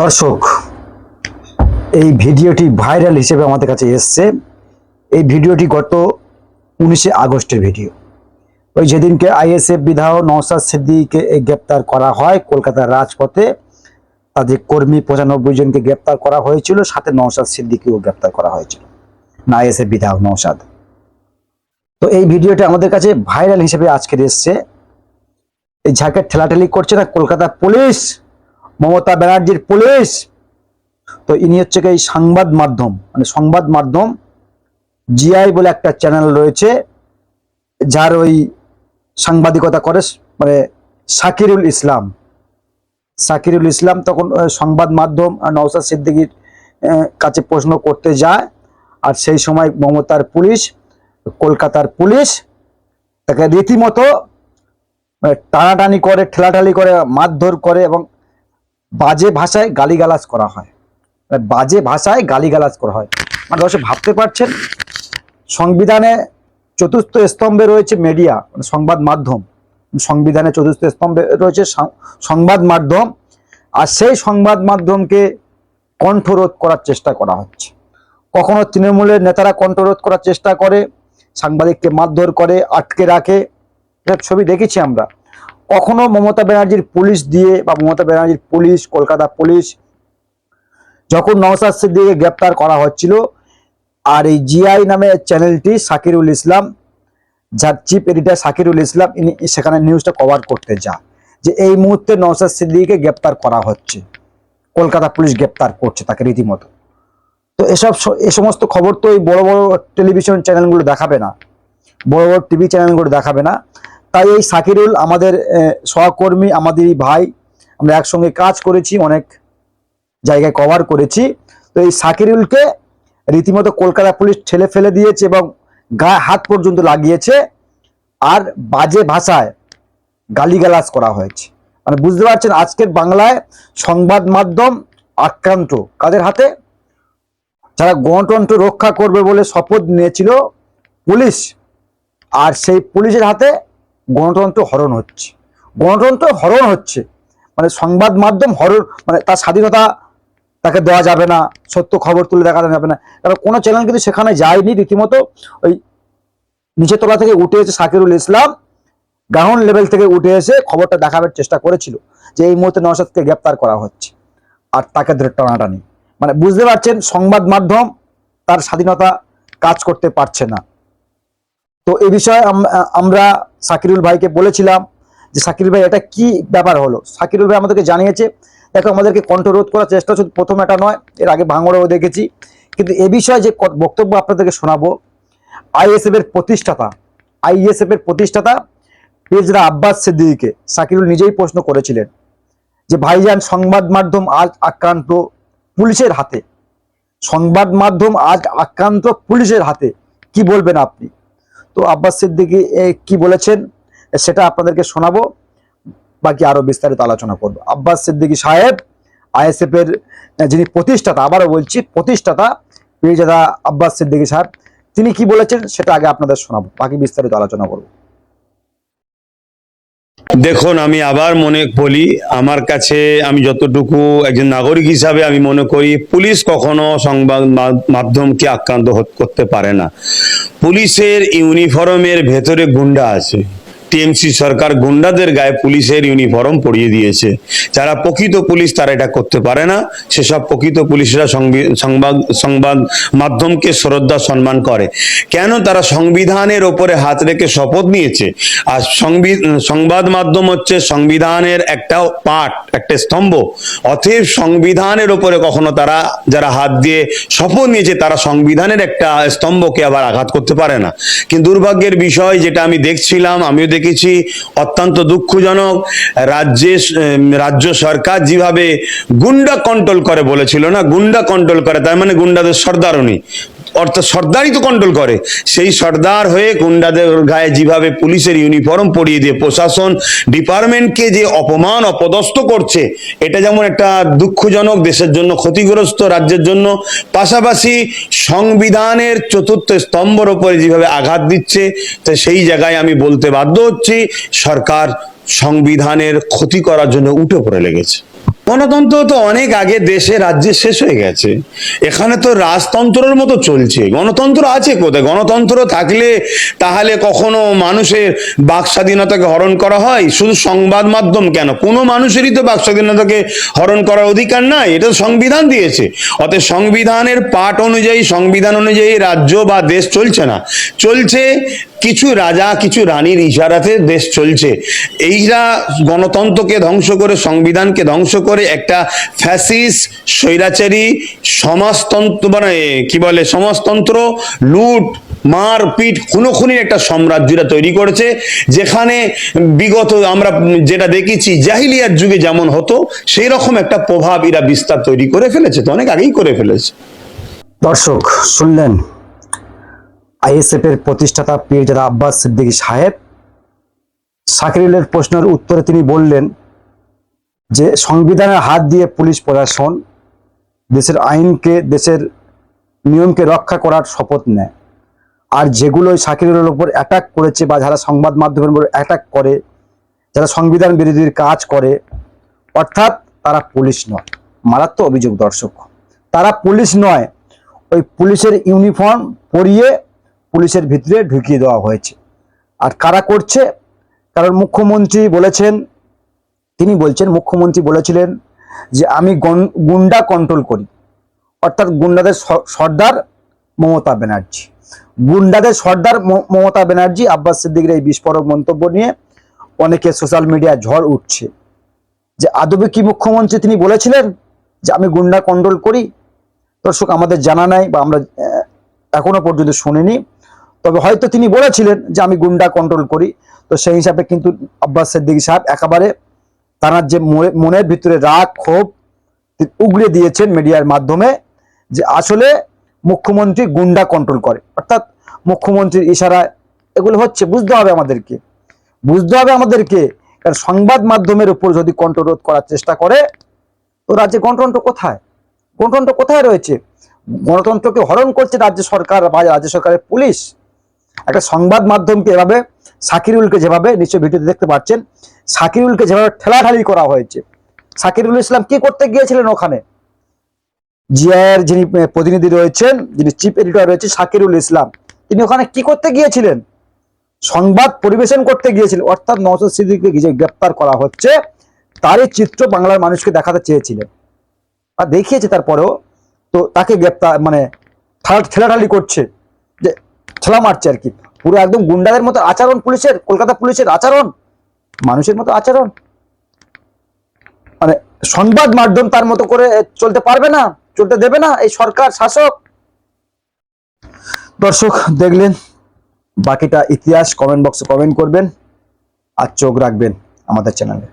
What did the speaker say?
দর্শক, এই ভিডিওটি ভাইরাল হিসেবে আমাদের কাছে এসছে। এই ভিডিওটি গত উনিশে আগস্টের ভিডিও। ওই যেদিনকে আইএসএফ বিধায়ক নওসাদ সিদ্দিকে গ্রেপ্তার করা হয়, কলকাতার রাজপথে তাদের কর্মী পঁচানব্বই জনকে গ্রেপ্তার করা হয়েছিল, সাথে নওসাদ সিদ্দিকিও গ্রেপ্তার করা হয়েছিল, না আইএসএফ বিধায়ক নওসাদ তো এই ভিডিওটা আমাদের কাছে ভাইরাল হিসেবে আজকের এসছে। এই ঝাঁকে ঠেলাঠেলি করছে না, কলকাতা পুলিশ। মমতা ব্যানার্জির পুলিশ। তো ইনি হচ্ছে এই সংবাদ মাধ্যম মানে সংবাদ মাধ্যম জিআই বলে একটা চ্যানেল রয়েছে যার ওই সাংবাদিকতা করে মানে সাকিরুল ইসলাম। সাকিরুল ইসলাম তখন সংবাদ মাধ্যম আহ, নওশাদ সিদ্দিকীর কাছে প্রশ্ন করতে যায় আর সেই সময় মমতার পুলিশ কলকাতার পুলিশ তাকে রীতিমতো মানে টানাটানি করে ঠেলাঠালি করে মারধর করে এবং বাজে ভাষায় গালিগালাজ করা হয়। বাজে ভাষায় গালিগালাজ করা হয়। মানে অবশ্য ভাবতে পারছেন? সংবিধানে চতুর্থ স্তম্ভে রয়েছে মিডিয়া মানে সংবাদ মাধ্যম। সংবিধানে চতুর্থ স্তম্ভে রয়েছে সংবাদ মাধ্যম। আর সেই সংবাদ মাধ্যমকে কণ্ঠরোধ করার চেষ্টা করা হচ্ছে। কখনো তৃণমূলের নেতারা কণ্ঠরোধ করার চেষ্টা করে, সাংবাদিককে মারধর করে, আটকে রাখে। এসব ছবি দেখেছি আমরা। কখনো মমতা ব্যানার্জির পুলিশ দিয়ে বা মমতা ব্যানার্জির পুলিশ, কলকাতা পুলিশ যখন নওসাদ সিদ্দিকে গ্রেপ্তার করা হচ্ছিল, আর এই জিআই নামে চ্যানেলটি সাকিরুল ইসলাম, যার চিফ এডিটর সাকিরুল ইসলাম, ইনি সেখানে নিউজটা কভার করতে যা যে এই মুহূর্তে নওসাদ সিদ্দিকে গ্রেপ্তার করা হচ্ছে, কলকাতা পুলিশ গ্রেপ্তার করছে তাকে রীতিমতো। তো এসব এ সমস্ত খবর তো এই বড় বড় টেলিভিশন চ্যানেলগুলো দেখাবে না, বড় বড় টিভি চ্যানেলগুলো দেখাবে না তাই এই সাকিরুল আমাদের সহকর্মী, আমাদেরই ভাই। আমরা একসঙ্গে কাজ করেছি, অনেক জায়গায় কভার করেছি। তো এই সাকিরুলকে রীতিমতো কলকাতা পুলিশ ঠেলে ফেলে দিয়েছে এবং গায়ে হাত পর্যন্ত লাগিয়েছে। আর বাজে ভাষায় গালিগালাজ করা হয়েছে। মানে বুঝতে পারছেন, আজকের বাংলায় সংবাদ মাধ্যম আক্রান্ত। কাদের হাতে? যারা গণতন্ত্র রক্ষা করবে বলে শপথ নিয়েছিল পুলিশ। আর সেই পুলিশের হাতে গণতন্ত্র হরণ হচ্ছে। গণতন্ত্র হরণ হচ্ছে। মানে সংবাদ মাধ্যম হরণ মানে তার স্বাধীনতা তাকে দেওয়া যাবে না, সত্য খবর তুলে দেখানো যাবে না। কারণ কোনো চ্যানেল কিন্তু সেখানে যায়নি রীতিমতো। ওই নিচের তলা থেকে উঠে এসে সাকিরুল ইসলাম গ্রাউন্ড লেভেল থেকে উঠে এসে খবরটা দেখাবার চেষ্টা করেছিল যে এই মুহূর্তে নওশাদকে গ্রেপ্তার করা হচ্ছে। আর তাকে ধরে টানাটানি। মানে বুঝতে পারছেন, সংবাদ মাধ্যম তার স্বাধীনতা কাজ করতে পারছে না। তো এই বিষয়ে আমরা সাকিরুল ভাইকে বলেছিলাম যে, সাকিরুল ভাই, এটা কি ব্যাপার হলো? সাকিরুল ভাই আমাদেরকে জানিয়েছে, দেখো, আমাদেরকে কণ্ঠরোধ করার চেষ্টা শুধু প্রথম এটা নয়, এর আগে ভাঙড়েও দেখেছি। কিন্তু এ বিষয়ে যে বক্তব্য আপনাদেরকে শোনাবো আইএসএফ এর প্রতিষ্ঠাতা আইএসএফ এর প্রতিষ্ঠাতা পেজরা আব্বাস সিদ্দিকে সাকিরুল নিজেই প্রশ্ন করেছিলেন যে, ভাইজান, সংবাদ মাধ্যম আজ আক্রান্ত পুলিশের হাতে। সংবাদ মাধ্যম আজ আক্রান্ত পুলিশের হাতে। কি বলবেন আপনি? তো আব্বাস সিদ্দিকী কি বলেছেন? সেটা আপনাদেরকে শোনাবো। বাকি আরও বিস্তারিত আলোচনা করব। আব্বাস সিদ্দিকী সাহেব আইএসএফ এর যিনি প্রতিষ্ঠাতা, আবারও বলছি, প্রতিষ্ঠাতা পীরজাদা আব্বাস সিদ্দিকী সাহেব, তিনি কি বলেছেন সেটা আগে আপনাদের শোনাবো। বাকি বিস্তারিত আলোচনা করব। দেখুন, আমি আবার মনে বলি, আমার কাছে আমি যতটুকু একজন নাগরিক হিসাবে আমি মনে করি, পুলিশ কখনো সংবাদ মাধ্যমকে আক্রান্ত করতে পারে না। পুলিশের ইউনিফর্মের ভেতরে গুন্ডা আছে। টিএমসি সরকার গুন্ডাদের গায়ে পুলিশের ইউনিফর্ম পরিয়ে দিয়েছে। যারা প্রকৃত পুলিশ তারা এটা করতে পারে না। সেসব প্রকৃত পুলিশরা সংবি- সংবাদ সংবাদ মাধ্যমকে শ্রদ্ধা, সম্মান করে। কেন তারা সংবিধানের ওপরে হাত রেখে শপথ নিয়েছে? আর সংবি- সংবাদ মাধ্যম হচ্ছে সংবিধানের একটা পার্ট একটা স্তম্ভ। অতএব সংবিধানের ওপরে কখনো তারা, যারা হাত দিয়ে শপথ নিয়েছে, তারা সংবিধানের একটা স্তম্ভকে আবার আঘাত করতে পারে না। কিন্তু দুর্ভাগ্যের বিষয় যেটা আমি দেখছিলাম, আমিও দেখেছি, অত্যন্ত দুঃখজনক। রাজ্যে রাজ্য সরকার যেভাবে গুন্ডা কন্ট্রোল করে বলেছিল না, গুন্ডা কন্ট্রোল করে, তার মানে গুন্ডাদের সর্দার উনি অর্থাৎ সর্দারই তো কন্ট্রোল করে। সেই সর্দার হয়ে গুন্ডাদের গায়ে যেভাবে পুলিশের ইউনিফর্ম পরিয়ে দিয়ে প্রশাসন ডিপার্টমেন্টকে যে অপমান, অপদস্থ করছে, এটা যেমন একটা দুঃখজনক দেশের জন্য, ক্ষতিগ্রস্ত রাজ্যের জন্য, পাশাপাশি সংবিধানের চতুর্থ স্তম্ভর উপরে যেভাবে আঘাত দিচ্ছে, তো সেই জায়গায় আমি বলতে বাধ্য হচ্ছি, সরকার সংবিধানের ক্ষতি করার জন্য উঠে পড়ে লেগেছে। গণতন্ত্র তো অনেক আগে দেশে, রাজ্যে শেষ হয়ে গেছে। এখানে তো রাজতন্ত্রের মতো চলছে। গণতন্ত্র আছে কোথায়? গণতন্ত্র থাকলে তাহলে কখনো মানুষের বাক স্বাধীনতাকে হরণ করা হয়? শুধু সংবাদ মাধ্যম কেন? কোনো মানুষেরই তো বাক স্বাধীনতাকে হরণ করার অধিকার নাই। এটা সংবিধান দিয়েছে। অতএব সংবিধানের পাঠ অনুযায়ী, সংবিধান অনুযায়ী রাজ্য বা দেশ চলছে না। চলছে কিছু রাজা, কিছু রানীর ইশারাতে দেশ চলছে। এইরা গণতন্ত্রকে ধ্বংস করে, সংবিধানকে ধ্বংস করে একটা ফ্যাসিস, স্বৈরাচারী, সমাজতন্ত্র মানে কি বলে, সমাজতন্ত্র, লুট মারপিট খুনোখুনির একটা সাম্রাজ্যরা তৈরি করেছে, যেখানে বিগত আমরা যেটা দেখেছি, জাহিলিয়ার যুগে যেমন হতো সেই রকম একটা প্রভাব এরা বিস্তার তৈরি করে ফেলেছে, তো অনেক আগেই করে ফেলেছে। দর্শক, শুনলেন আইএসএফ এর প্রতিষ্ঠাতা পীরজাদা আব্বাস সিদ্দিকী সাহেব। সাকিরুলের প্রশ্নের উত্তরে তিনি বললেন যে সংবিধানের হাত দিয়ে পুলিশ প্রশাসন দেশের আইনকে, দেশের নিয়মকে রক্ষা করার শপথ নেয়। আর যেগুলো ওই সাকিরুলের উপর অ্যাটাক করেছে বা যারা সংবাদ মাধ্যমের উপর অ্যাটাক করে, যারা সংবিধান বিরোধীর কাজ করে, অর্থাৎ তারা পুলিশ নয়। মারাত্মক অভিযোগ, দর্শক। তারা পুলিশ নয়, ওই পুলিশের ইউনিফর্ম পরিয়ে পুলিশের ভিতরে ঢুকিয়ে দেওয়া হয়েছে। আর কারা করছে? কারণ মুখ্যমন্ত্রী বলেছেন তিনি বলছেন, মুখ্যমন্ত্রী বলেছিলেন যে আমি গুন্ডা কন্ট্রোল করি। অর্থাৎ গুন্ডাদের সর্দার মমতা ব্যানার্জি। গুন্ডাদের সর্দার মমতা ব্যানার্জি, আব্বাস সিদ্দিকের এই বিস্ফোরক মন্তব্য নিয়ে অনেকে সোশ্যাল মিডিয়ায় ঝড় উঠছে। যে আদবে কি মুখ্যমন্ত্রী তিনি বলেছিলেন যে আমি গুন্ডা কন্ট্রোল করি? দর্শক, আমাদের জানা নাই বা আমরা এখনও পর্যন্ত শুনিনি। তবে হয়তো তিনি বলেছিলেন যে আমি গুন্ডা কন্ট্রোল করি। তো সেই হিসাবে কিন্তু আব্বাস সিদ্দিকী সাহেব একেবারে তার যে মনে- মনের ভিতরে রাগ, ক্ষোভ উগড়ে দিয়েছেন মিডিয়ার মাধ্যমে যে আসলে মুখ্যমন্ত্রী গুন্ডা কন্ট্রোল করে। অর্থাৎ মুখ্যমন্ত্রীর ইশারায় এগুলো হচ্ছে, বুঝতে হবে আমাদেরকে। বুঝতে হবে আমাদেরকে, কারণ সংবাদ মাধ্যমের উপর যদি কন্ট্রোল করার চেষ্টা করে, তো রাজ্যে গণতন্ত্র কোথায়? গণতন্ত্র কোথায় রয়েছে? গণতন্ত্রকে হরণ করছে রাজ্য সরকার বা রাজ্য সরকারের পুলিশ। একটা সংবাদ মাধ্যমকে এভাবে সাকিরুলকে যেভাবে নিশ্চয় ভিডিওতে দেখতে পাচ্ছেন, সাকিরুলকে যেভাবে ঠেলাঠালি করা হয়েছে। সাকিরুল ইসলাম কি করতে গিয়েছিলেন ওখানে? জিআইয়ের যিনি প্রতিনিধি রয়েছেন, যিনি চিফ এডিটর রয়েছে সাকিরুল ইসলাম। তিনি ওখানে কি করতে গিয়েছিলেন? সংবাদ পরিবেশন করতে গিয়েছিলেন অর্থাৎ নওশাদ সিদ্দিককে যে গ্রেপ্তার করা হচ্ছে, তারই চিত্র বাংলার মানুষকে দেখাতে চেয়েছিলেন। আর দেখিয়েছে তারপরেও, তো তাকে গ্রেপ্তার মানে ঠেলা- ঠেলাঠালি করছে। যে, ঠেলা মারছে আর কি। পুরো একদম গুন্ডাদের মতো আচরণ, পুলিশের, কলকাতা পুলিশের আচরণ, মানুষের মতো আচরণ। মানে সংবাদ মাধ্যম তার মতো করে চলতে পারবে না, চলতে দেবে না, এই সরকার, শাসক। দর্শক, দেখলেন, বাকিটা ইতিহাস কমেন্ট বক্সে কমেন্ট করবেন, আর চোখ রাখবেন আমাদের চ্যানেলে